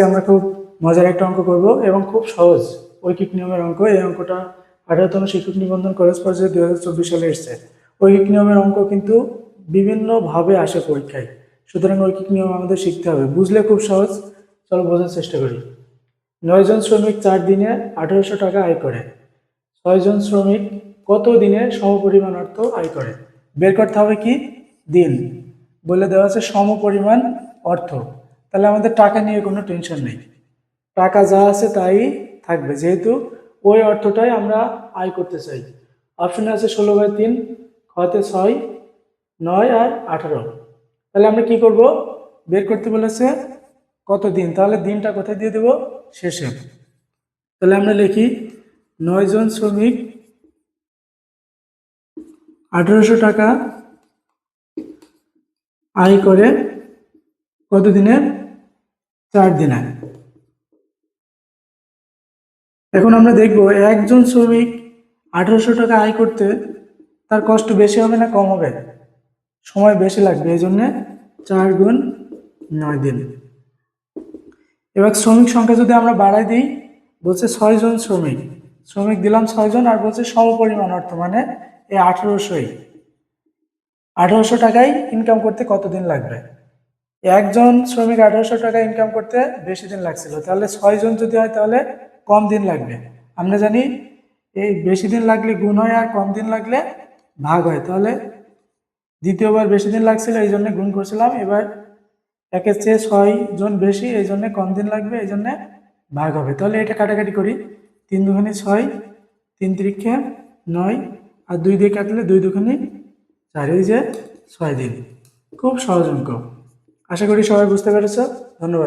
আজকে আমরা খুব মজার একটা অঙ্ক করব এবং খুব সহজ ঐকিক নিয়মের অঙ্ক। এই অঙ্কটা আঠারোতম শিক্ষক নিবন্ধন কলেজ পর্যায়ে দুই হাজার চব্বিশ সালে এসছে। ঐকিক নিয়মের অঙ্ক কিন্তু বিভিন্নভাবে আসে পরীক্ষায়। সুতরাং ঐকিক নিয়ম আমাদের শিখতে হবে। বুঝলে খুব সহজ। চলো বোঝার চেষ্টা করি। নয়জন শ্রমিক চার দিনে আঠারোশো টাকা আয় করে। ছয়জন শ্রমিক কত দিনে সমপরিমাণ অর্থ আয় করে? বের করতে হবে কি? দিন। বলে দেওয়া আছে সমপরিমাণ অর্থ। তাহলে আমাদের টাকা নিয়ে কোনো টেনশন নেই। টাকা যা আছে তাই থাকবে। যেহেতু ওই অর্থটাই আমরা আয় করতে চাই। অপশনে আছে ষোলো বাই তিন খতে ছয়, নয় আর আঠারো। তাহলে আমরা কি করব? বের করতে বলেছে কত দিন? তাহলে দিনটা কোথায় দিয়ে দেব? শেষে। তাহলে আমরা লিখি, নয় জন শ্রমিক, আঠারোশো টাকা আয় করে কত দিনে চার দিনে এখন আমরা দেখব, একজন শ্রমিক আঠারোশো টাকা আয় করতে তার কষ্ট বেশি হবে না কম হবে? সময় বেশি লাগবে, এই জন্যে চার গুণ নয় দিন। এবার শ্রমিক সংখ্যা যদি আমরা বাড়াই দিই, বলছে ছয়জন শ্রমিক। শ্রমিক দিলাম ছয়জন আর বলছে সমপরিমাণ অর্থ মানে এই আঠারোশোই। আঠারোশো টাকায় ইনকাম করতে কতদিন লাগবে? একজন শ্রমিক আঠারোশো টাকা ইনকাম করতে বেশি দিন লাগছিল। তাহলে ছয়জন যদি হয়, তাহলে কম দিন লাগবে। আমরা জানি এই বেশি দিন লাগলে গুণ হয় আর কম দিন লাগলে ভাগ হয়। তাহলে দ্বিতীয়বার বেশি দিন লাগছিল, এই জন্য গুণ করছিলাম। এবার একের চেয়ে ছয় জন বেশি, এই জন্য কম দিন লাগবে, এই জন্য ভাগ হবে। তাহলে এটা কাটাকাটি করি। তিন দুখানি ছয়, তিন তিরিক্ষে নয়, আর দুই দিয়ে কাটলে দুই দুখানি চার, এই যে ছয় দিন। খুব সহজ অঙ্ক। আশা করি সবাই বুঝতে পেরেছ। ধন্যবাদ।